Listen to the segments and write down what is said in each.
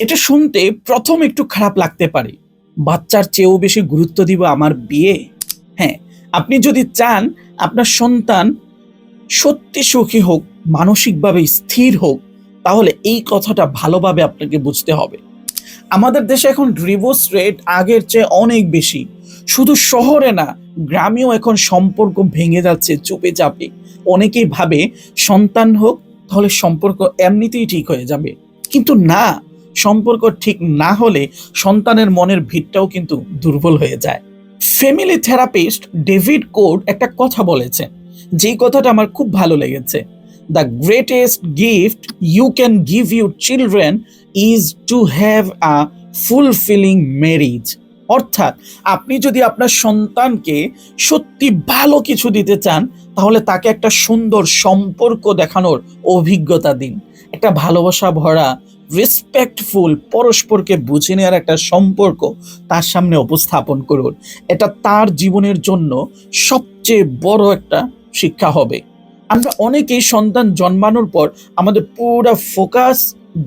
এটা শুনতে প্রথম একটু খারাপ লাগতে পারে। বাচ্চার চেয়েও বেশি গুরুত্ব দিব আমার বিয়ে? হ্যাঁ আপনি যদি চান আপনার সন্তান সত্যি সুখী হোক, মানসিকভাবে স্থির হোক, তাহলে এই কথাটা ভালোভাবে আপনাকে বুঝতে হবে। আমাদের দেশে এখন ডিভোর্স রেট আগের চেয়ে অনেক বেশি। শুধু শহরে না, গ্রামেও এখন সম্পর্ক ভেঙে যাচ্ছে, চুপে চাপে। অনেকেই ভাবে সন্তান হোক, তাহলে সম্পর্ক এমনিতেই ঠিক হয়ে যাবে। কিন্তু না সম্পর্ক ঠিক না হলে সন্তানের মনের ভিতটাও কিন্তু দুর্বল হয়ে যায়। ফ্যামিলি থেরাপিস্ট ডেভিড কোড একটা কথা বলেছেন, যেই কথাটা আমার খুব ভালো লেগেছে। The greatest gift you can give your children is to have a fulfilling marriage অর্থাৎ, আপনি যদি আপনার সন্তানকে সত্যি ভালো কিছু দিতে চান তাহলে তাকে একটা সুন্দর সম্পর্ক দেখানোর অভিজ্ঞতা দিন। একটা ভালোবাসা ভরা রেসপেক্টফুল পরস্পরকে বুঝে নেওয়ার একটা সম্পর্ক তার সামনে উপস্থাপন করুন। এটা তার জীবনের জন্য সবচেয়ে বড় একটা শিক্ষা হবে। আমরা অনেকেই সন্তান জন্মানোর পর আমাদের পুরো ফোকাস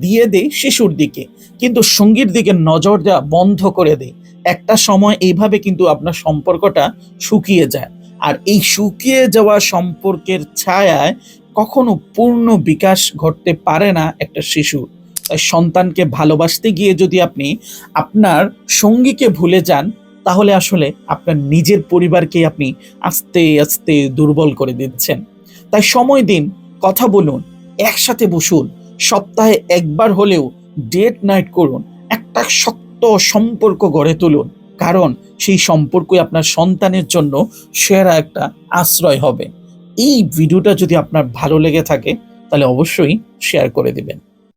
দিয়ে দেই শিশুর দিকে, কিন্তু সঙ্গীর দিকে নজর দেওয়া বন্ধ করে দেয় একটা সময় এইভাবে কিন্তু আপনার সম্পর্কটা শুকিয়ে যায়। আর এই শুকিয়ে যাওয়া সম্পর্কের ছায়ায় কখনো পূর্ণ বিকাশ ঘটতে পারে না একটা শিশুর তাই সন্তানকে ভালোবাসতে গিয়ে যদি আপনি আপনার সঙ্গীকে ভুলে যান, তাহলে আসলে আপনার নিজের পরিবারকে আপনি আস্তে আস্তে দুর্বল করে দিচ্ছেন। তাই সময় দিন, কথা বলুন, একসাথে বসুন, সপ্তাহে একবার হলেও ডেট নাইট করুন, একটা শক্ত সম্পর্ক গড়ে তুলুন। কারণ সেই সম্পর্কই আপনার সন্তানের জন্য সেরা একটা আশ্রয় হবে। এই ভিডিওটা যদি আপনার ভালো লেগে থাকে, তাহলে অবশ্যই শেয়ার করে দিবেন।